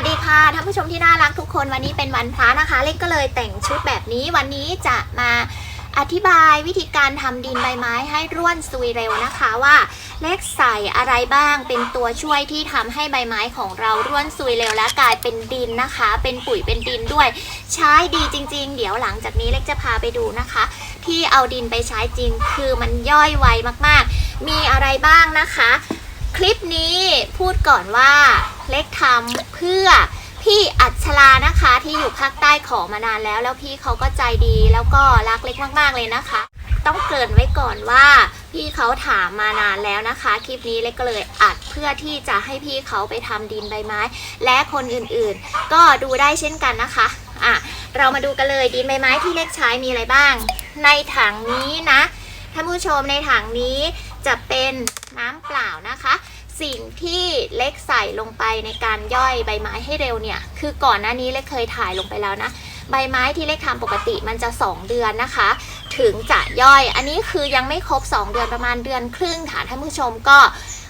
วัสดีค่ะท่านผู้ชมที่น่ารักทุกคนวันนี้เป็นวันพระนะคะ เล็กก็เลยแต่งชุดแบบนี้วันนี้จะมาอธิบายวิธีการทำดินใบไม้ให้ร่วนซุยเร็วนะคะว่า เล็กใส่อะไรบ้างเป็นตัวช่วยที่ทำให้ใบไม้ของเราร่วนซุยเร็วและกลายเป็นดินนะคะ เป็นปุ๋ยเป็นดินด้วย ใช้ดีจริง ๆ เดี๋ยวหลังจากนี้เล็กจะพาไปดูนะคะ ที่เอาดินไปใช้จริงคือมันย่อยไวมากๆ มีอะไรบ้างนะคะ คลิปนี้พูดก่อนว่า เล็กทำเพื่อพี่อัชรานะคะที่อยู่ภาคใต้ขอมานานแล้ว แล้วพี่เขาก็ใจดีแล้วก็รักเล็กมากๆเลยนะคะ ต้องเกริ่นไว้ก่อนว่าพี่เขาถามมานานแล้วนะคะ คลิปนี้เล็กก็เลยอัดเพื่อที่จะให้พี่เขาไปทำดินใบไม้ และคนอื่นๆ ก็ดูได้เช่นกันนะคะอะเรามาดูกันเลยดินใบไม้ที่เล็กใช้มีอะไรบ้าง ในถังนี้นะท่านผู้ชมในถังนี้จะเป็นน้ำเปล่านะคะ สิ่งที่เล็กใส่ลงไปในการย่อยใบไม้ให้เร็วเนี่ย คือก่อนหน้านี้เล็กเคยถ่ายลงไปแล้วนะ ใบไม้ที่เล็กทำปกติมันจะ 2 เดือนนะคะ ถึงจะย่อย อันนี้คือยังไม่ครบ 2 เดือนประมาณเดือนครึ่งค่ะท่านผู้ชมก็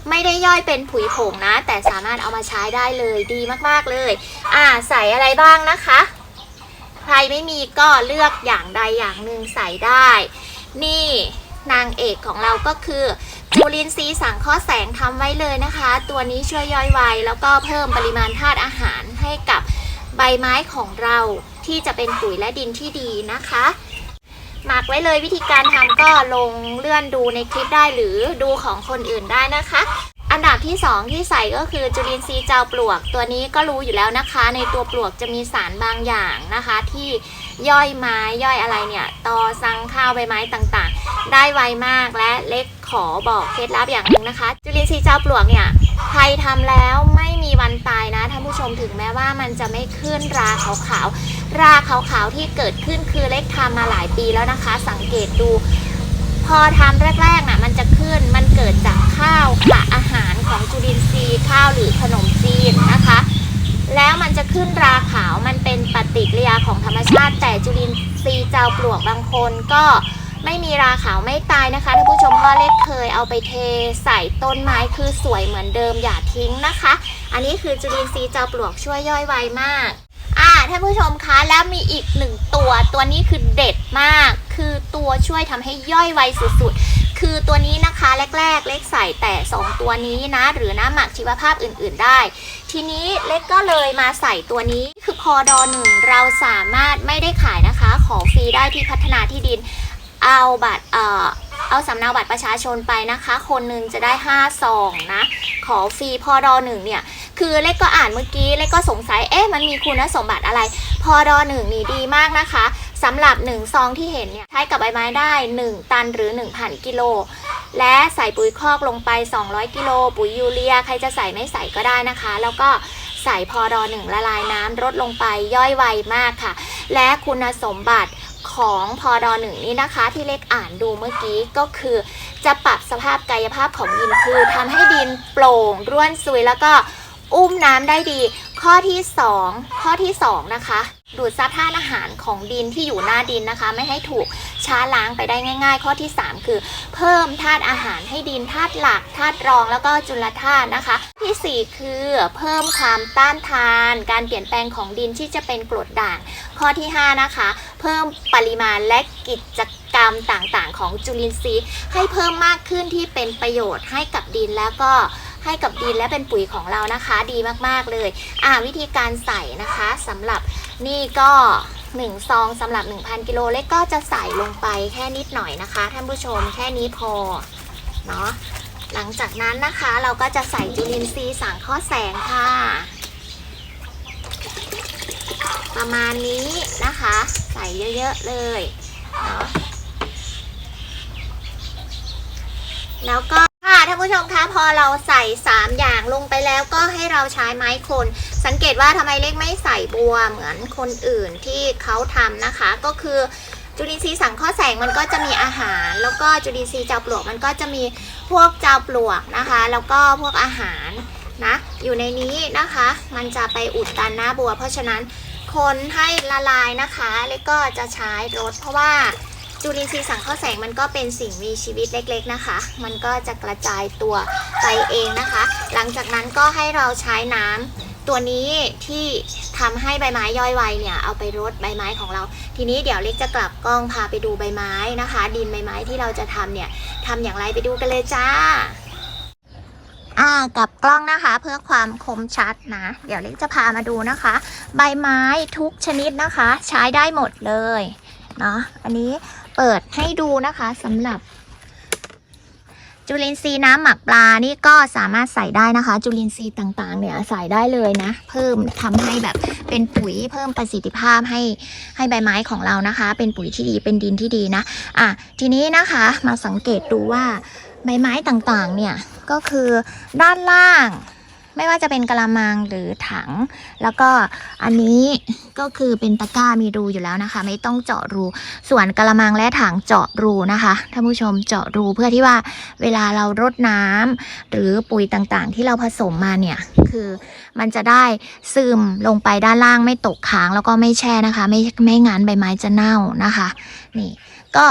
ไม่ได้ย่อยเป็นผุยผงนะ แต่สามารถเอามาใช้ได้เลยดีมากๆเลย อ่าใส่อะไรบ้างนะคะ ใครไม่มีก็เลือกอย่างใดอย่างหนึ่งใส่ได้ นี่นางเอกของเราก็คือ จูลินทรีย์สังเคราะห์แสงทำไว้เลยนะคะ ตัวนี้ช่วยย่อยไวแล้วก็เพิ่มปริมาณธาตุอาหารให้กับใบไม้ของเราที่จะเป็นปุ๋ยและดินที่ดีนะคะ หมักไว้เลยวิธีการทำก็ลงเลื่อนดูในคลิปได้หรือดูของคนอื่นได้นะคะ อันดับที่ 2 ที่ใส่ก็คือจุลินทรีย์เจ้าปลวก ตัวนี้ก็รู้อยู่แล้วนะคะ ในตัวปลวกจะมีสารบางอย่างนะคะ ที่ย่อยไม้ย่อยอะไรเนี่ยตอสังข้าวใบไม้ต่างๆ ได้ไวมากและเล็ก ขอบอกเคล็ดลับอย่างหนึ่งนะคะ จุลินทรีย์เจ้าปลวกเนี่ยใครทำแล้วไม่มีวันตายนะท่านผู้ชมถึงแม้ว่ามันจะไม่ขึ้นราขาวๆราขาวๆที่เกิดขึ้นคือเล็กทำมาหลายปีแล้วนะคะ สังเกตดู พอทำแรกๆน่ะมันจะขึ้นมันเกิดจากข้าวค่ะอาหารของจุลินทรีย์ข้าวหรือขนมจีนนะคะ แล้วมันจะขึ้นราขาวมันเป็นปฏิกิริยาของธรรมชาติ แต่จุลินทรีย์เจ้าปลวกบางคนก็ ไม่มีราขาวไม่ตายนะคะท่านผู้ชมพ่อเล็กเคยเอาไปเทใส่ต้นไม้คือสวยเหมือนเดิมอย่าทิ้งนะคะ อันนี้คือจุลินทรีย์เจ้าปลวกช่วยย่อยไวมากอ่าท่านผู้ชมคะแล้วมีอีกหนึ่งตัวตัวนี้คือเด็ดมาก คือตัวช่วยทำให้ย่อยไวสุดๆ คือตัวนี้นะคะแรก ๆ เล็กใส่แต่ 2 ตัวนี้นะ หรือน้ำหมักชีวภาพอื่นๆได้ ทีนี้เล็กก็เลยมาใส่ตัวนี้คือพอดอหนึ่งเราสามารถไม่ได้ขายนะคะ ขอฟรีได้ที่พัฒนาที่ดิน เอาบัตรเอ่อเอาสำเนาบัตรประชาชนไปนะคะ คนหนึ่งจะได้5ซองนะ ขอฟรีพอดอหนึ่งเนี่ย คือเล็กก็อ่านเมื่อกี้ เล็กก็สงสัย เอ๊ะ มันมีคุณสมบัติอะไร พอดอหนึ่งนี่ดีมากนะคะ สำหรับ 1 ซองที่เห็นเนี่ย ใช้กับใบไม้ได้ 1 ตันหรือ 1,000 กิโล และใส่ปุ๋ยคอกลงไป 200 กิโล ปุ๋ยยูเรีย ใครจะใส่ไม่ใส่ก็ได้นะคะ แล้วก็ใส่พอดอหนึ่งละลายน้ำลดลงไปย่อยไวมากค่ะ และคุณสมบัติ ของพอดอหนึ่งนี้นะคะ ที่เล็กอ่านดูเมื่อกี้ก็คือ จะปรับสภาพกายภาพของดินคือทำให้ดินโปร่งร่วนซุยแล้วก็อุ้มน้ำได้ดี ข้อที่ 2 ข้อที่ 2 นะคะ ดูดซับธาตุอาหารของดินที่อยู่หน้าดินนะคะ ไม่ให้ถูกช้าล้างไปได้ง่าย ๆ ข้อที่ 3 คือ เพิ่มธาตุอาหารให้ดินธาตุหลักธาตุรองแล้วก็จุลธาตุนะคะ ที่ 4 คือ เพิ่มความต้านทาน การเปลี่ยนแปลงของดินที่จะเป็นกรดด่าง ข้อที่ 5 นะคะ เพิ่มปริมาณและกิจกรรมต่างๆ ของจุลินทรีย์ ให้เพิ่มมากขึ้นที่เป็นประโยชน์ให้กับดินแล้วก็ ให้กับดินและเป็นปุ๋ยของเรานะคะ ดีมากๆเลย อ่าวิธีการใส่นะคะสำหรับนี่ก็1ซองสำหรับ 1,000กิโลเล็กก็จะใส่ลงไปแค่นิดหน่อยนะคะ ท่านผู้ชมแค่นี้พอเนาะหลังจากนั้นนะคะเราก็จะใส่จุลินทรีย์สังเคราะห์แสงค่ะ ประมาณนี้นะคะ ใส่เยอะ ๆ เลยเนาะแล้วก็ ท่านผู้ชมคะพอเราใส่ 3 อย่างลงไปแล้วก็ให้เราใช้ไม้คน สังเกตว่าทำไมเล็กไม่ใส่บัวเหมือนคนอื่นที่เขาทำนะคะ ก็คือจุลินทรีย์สังเคราะห์แสงมันก็จะมีอาหาร แล้วก็จุลินทรีย์เจ้าปลวกมันก็จะมีพวกเจ้าปลวกนะคะ แล้วก็พวกอาหารนะอยู่ในนี้นะคะ มันจะไปอุดตันหน้าบัว เพราะฉะนั้นคนให้ละลายนะคะเล็กก็จะใช้รถเพราะว่า จุลินทรีย์สังเคราะห์แสงมันก็เป็นสิ่งมีชีวิตเล็กๆนะคะ มันก็จะกระจายตัวไปเองนะคะ หลังจากนั้นก็ให้เราใช้น้ำตัวนี้ที่ทำให้ใบไม้ย่อยไวเนี่ยเอาไปรดใบไม้ของเรา ทีนี้เดี๋ยวเล็กจะกลับกล้องพาไปดูใบไม้นะคะ ดินใบไม้ที่เราจะทำเนี่ยทำอย่างไรไปดูกันเลยจ้าอ่ากลับกล้องนะคะเพื่อความคมชัดนะ เดี๋ยวเล็กจะพามาดูนะคะ ใบไม้ทุกชนิดนะคะ ใช้ได้หมดเลยเนาะอันนี้ เปิดให้ดูนะคะสำหรับจุลินทรีย์น้ำหมักปลานี่ก็สามารถใส่ได้นะคะ จุลินทรีย์ต่างๆ เนี่ยใส่ได้เลยนะ เพิ่มทำให้แบบเป็นปุ๋ยเพิ่มประสิทธิภาพให้ให้ใบไม้ของเรานะคะ เป็นปุ๋ยที่ดีเป็นดินที่ดีนะอะทีนี้นะคะมาสังเกตดูว่าใบไม้ต่างๆ เนี่ยก็คือด้านล่าง ไม่ว่าจะเป็นกระมังหรือถัง แล้วก็อันนี้ก็คือเป็นตะกร้ามีรูอยู่แล้วนะคะ ไม่ต้องเจาะรู ส่วนกระมังและถังเจาะรูนะคะท่านผู้ชมเจาะรูเพื่อที่ว่าเวลาเรารดน้ำหรือปุ๋ยต่างๆ ที่เราผสมมาเนี่ยคือมันจะได้ซึมลงไปด้านล่างไม่ตกค้างแล้วก็ไม่แช่นะคะ ไม่ไม่งั้นใบไม้จะเน่านะคะ นี่ก็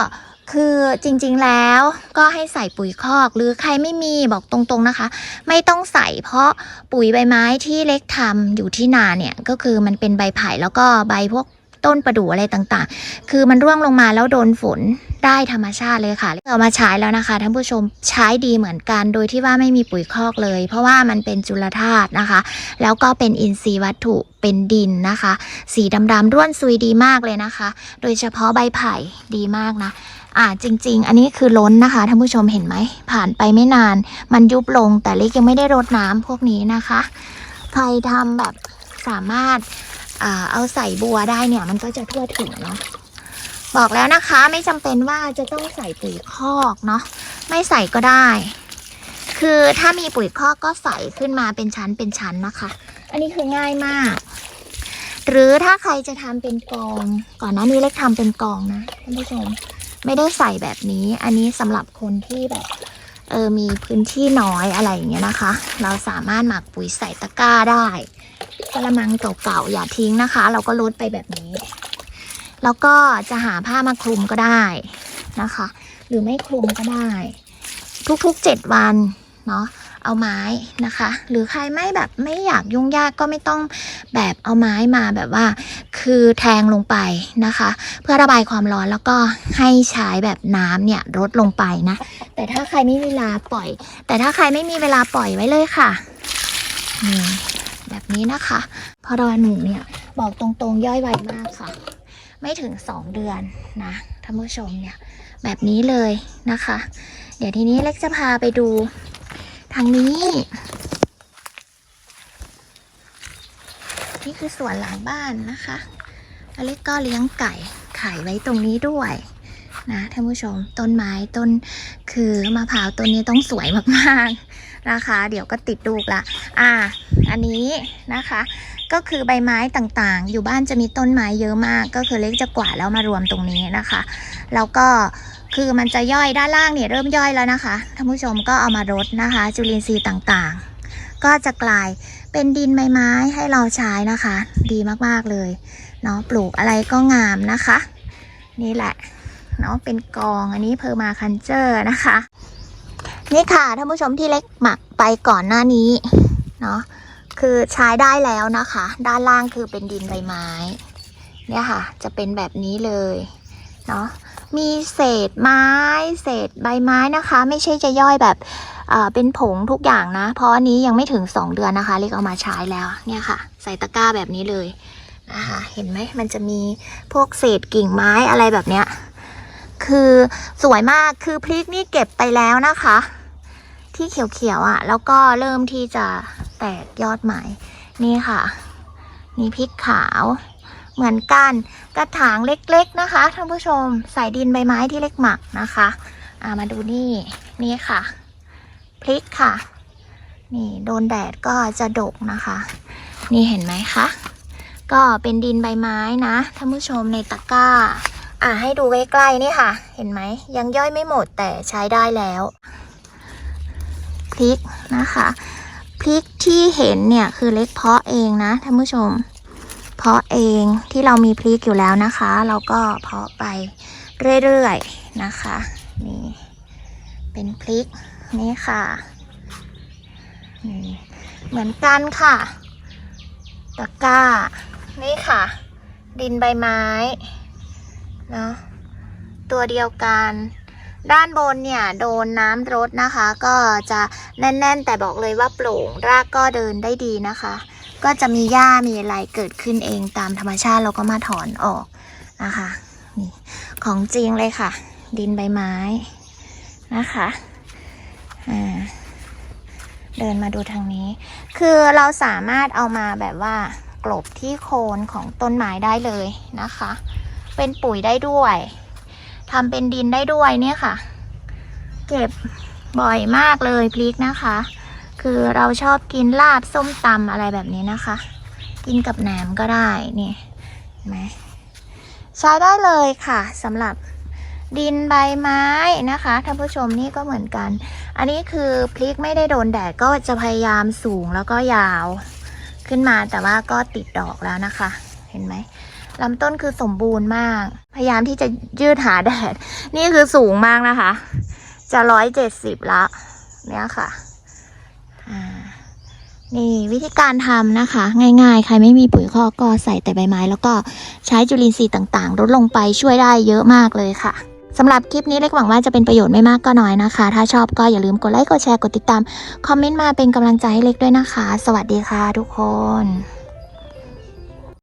คือจริงๆแล้วก็ให้ใส่ปุ๋ยคอก หรือใครไม่มีบอกตรงๆนะคะ ไม่ต้องใส่เพราะปุ๋ยใบไม้ที่เล็กทำอยู่ที่นาเนี่ย ก็คือมันเป็นใบไผ่แล้วก็ใบพวก ต้นประดู่อะไรต่างๆ คือมันร่วงลงมาแล้วโดนฝนได้ธรรมชาติเลยค่ะเอามาใช้แล้วนะคะท่านผู้ชมใช้ดีเหมือนกัน โดยที่ว่าไม่มีปุ๋ยคอกเลย เพราะว่ามันเป็นจุลธาตุนะคะ แล้วก็เป็นอินทรีย์วัตถุเป็นดินนะคะ สีดำๆร่วนซุยดีมากเลยนะคะ โดยเฉพาะใบไผ่ดีมากนะอ่าจริง ๆ อันนี้คือล้นนะคะท่านผู้ชมเห็นไหม ผ่านไปไม่นาน มันยุบลงแต่เล็กยังไม่ได้รดน้ำพวกนี้นะคะ ใครทำแบบสามารถ เอาใส่บัวได้เนี่ย มันก็จะทั่วถึงเนาะบอกแล้วนะคะไม่จำเป็นว่าจะต้องใส่ปุ๋ยคอกเนาะไม่ใส่ก็ได้ คือถ้ามีปุ๋ยคอกก็ใส่ขึ้นมาเป็นชั้นเป็นชั้นนะคะ อันนี้คือง่ายมาก หรือถ้าใครจะทำเป็นกอง ก่อนหน้านี้เล็กทำเป็นกองนะท่านผู้ชมไม่ได้ใส่แบบนี้ อันนี้สำหรับคนที่แบบเออมีพื้นที่น้อยอะไรอย่างเงี้ยนะคะ เราสามารถหมักปุ๋ยใส่ตะกร้าได้ กระมังเก่าๆอย่าทิ้งนะคะ เราก็ลดไปแบบนี้ แล้วก็จะหาผ้ามาคลุมก็ได้นะคะ หรือไม่คลุมก็ได้ ทุกๆเจ็ดวันเนาะเอาไม้นะคะ หรือใครไม่แบบไม่อยากยุ่งยากก็ไม่ต้องแบบเอาไม้มาแบบว่า คือแทงลงไปนะคะ เพื่อระบายความร้อนแล้วก็ให้ใช้แบบน้ำเนี่ยลดลงไปนะ แต่ถ้าใครไม่มีเวลาปล่อย แต่ถ้าใครไม่มีเวลาปล่อยไว้เลยค่ะนี่ แบบนี้นะคะพอรอหนึ่งเนี่ยบอกตรงๆย่อยไวมากค่ะ ไม่ถึงสองเดือนนะท่านผู้ชมเนี่ยแบบนี้เลยนะคะ เดี๋ยวทีนี้เล็กจะพาไปดูทางนี้ นี่คือสวนหลังบ้านนะคะแล้วเล็กก็เลี้ยงไก่ไข่ไว้ตรงนี้ด้วยนะท่านผู้ชมต้นไม้ต้นคือมะพร้าวต้นนี้ต้องสวยมากๆ นะคะ เดี๋ยวก็ติดลูกละอ่า อันนี้นะคะ ก็คือใบไม้ต่างๆ อยู่บ้านจะมีต้นไม้เยอะมาก ก็คือเล็กจะกว่าแล้วมารวมตรงนี้นะคะ แล้วก็คือมันจะย่อยด้านล่างเนี่ยเริ่มย่อยแล้วนะคะท่านผู้ชมก็เอามารดนะคะ จุลินทรีย์ต่างๆ ก็จะกลายเป็นดินใบไม้ให้เราใช้นะคะ ดีมากๆเลยเนาะปลูกอะไรก็งามนะคะ นี่แหละเนาะเป็นกองอันนี้เพอร์มาคันเจอร์นะคะ นี่ค่ะท่านผู้ชมที่เล็กหมักไปก่อนหน้านี้เนาะคือใช้ได้แล้วนะคะ ด้านล่างคือเป็นดินใบไม้ เนี่ยค่ะ จะเป็นแบบนี้เลยเนาะมีเศษไม้ เศษใบไม้นะคะ ไม่ใช่จะย่อยแบบเอ่อเป็นผงทุกอย่างนะ เพราะอันนี้ยังไม่ถึง 2 เดือนนะคะ เล็กเอามาใช้แล้วเนี่ยค่ะ ใส่ตะกร้าแบบนี้เลยนะคะเห็นไหมมันจะมีพวกเศษกิ่งไม้อะไรแบบเนี้ยคือสวยมากคือพริกนี่เก็บไปแล้วนะคะ ที่เขียวๆอะ่ะ แล้วก็เริ่มที่จะแตกยอดใหม่ นี่ค่ะ นี่พริกขาวเหมือนกันกระถางเล็กๆนะคะท่านผู้ชมใส่ดินใบไม้ที่เล็กหมักนะคะามาดูนี่นี่ค่ะ พริกค่ะ นี่โดนแดดก็จะดกนะคะ นี่เห็นไหมคะ ก็เป็นดินใบไม้นะท่านผู้ชมในตะกร้า อ่าให้ดูใกล้ๆนี่ค่ะ เห็นไหมยังย่อยไม่หมดแต่ใช้ได้แล้ว พริกนะคะ พริกที่เห็นเนี่ยคือเล็กเพาะเองนะท่านผู้ชม เพาะเองที่เรามีพริกอยู่แล้วนะคะ เราก็เพาะไปเรื่อยๆนะคะนี่เป็นพริกนี่ค่ะนี่เหมือนกันค่ะ ตะกร้า นี่ค่ะ ดินใบไม้เนาะตัวเดียวกัน ด้านบนเนี่ยโดนน้ำรดนะคะ ก็จะแน่น ๆ แต่บอกเลยว่าโปร่งรากก็เดินได้ดีนะคะ ก็จะมีหญ้ามีอะไรเกิดขึ้นเองตามธรรมชาติเราก็มาถอนออกนะคะนี่ของจริงเลยค่ะ ดินใบไม้นะคะอ่าเดินมาดูทางนี้ คือเราสามารถเอามาแบบว่ากลบที่โคนของต้นไม้ได้เลยนะคะ เป็นปุ๋ยได้ด้วย ทำเป็นดินได้ด้วยเนี่ยค่ะ เก็บบ่อยมากเลยพริกนะคะ คือเราชอบกินลาบส้มตำอะไรแบบนี้นะคะ กินกับแหนมก็ได้นี่เห็นไหมใช้ได้เลยค่ะสำหรับดินใบไม้นะคะท่านผู้ชมนี่ก็เหมือนกัน อันนี้คือพริกไม่ได้โดนแดดก็จะพยายามสูงแล้วก็ยาวขึ้นมาแต่ว่าก็ติดดอกแล้วนะคะ เห็นไหม ลำต้นคือสมบูรณ์มาก พยายามที่จะยืดหาแดด นี่คือสูงมากนะคะ จะร้อยเจ็ดสิบละ เนี่ยค่ะนี่วิธีการทำนะคะ ง่ายๆ ใครไม่มีปุ๋ยคอกก็ใส่แต่ใบไม้ แล้วก็ใช้จุลินทรีย์ต่างๆลดลงไปช่วยได้เยอะมากเลยค่ะสำหรับคลิปนี้เล็กหวังว่าจะเป็นประโยชน์ไม่มากก็น้อยนะคะ ถ้าชอบก็อย่าลืมกดไลค์กดแชร์กดติดตาม คอมเมนต์มาเป็นกำลังใจให้เล็กด้วยนะคะ สวัสดีค่ะทุกคน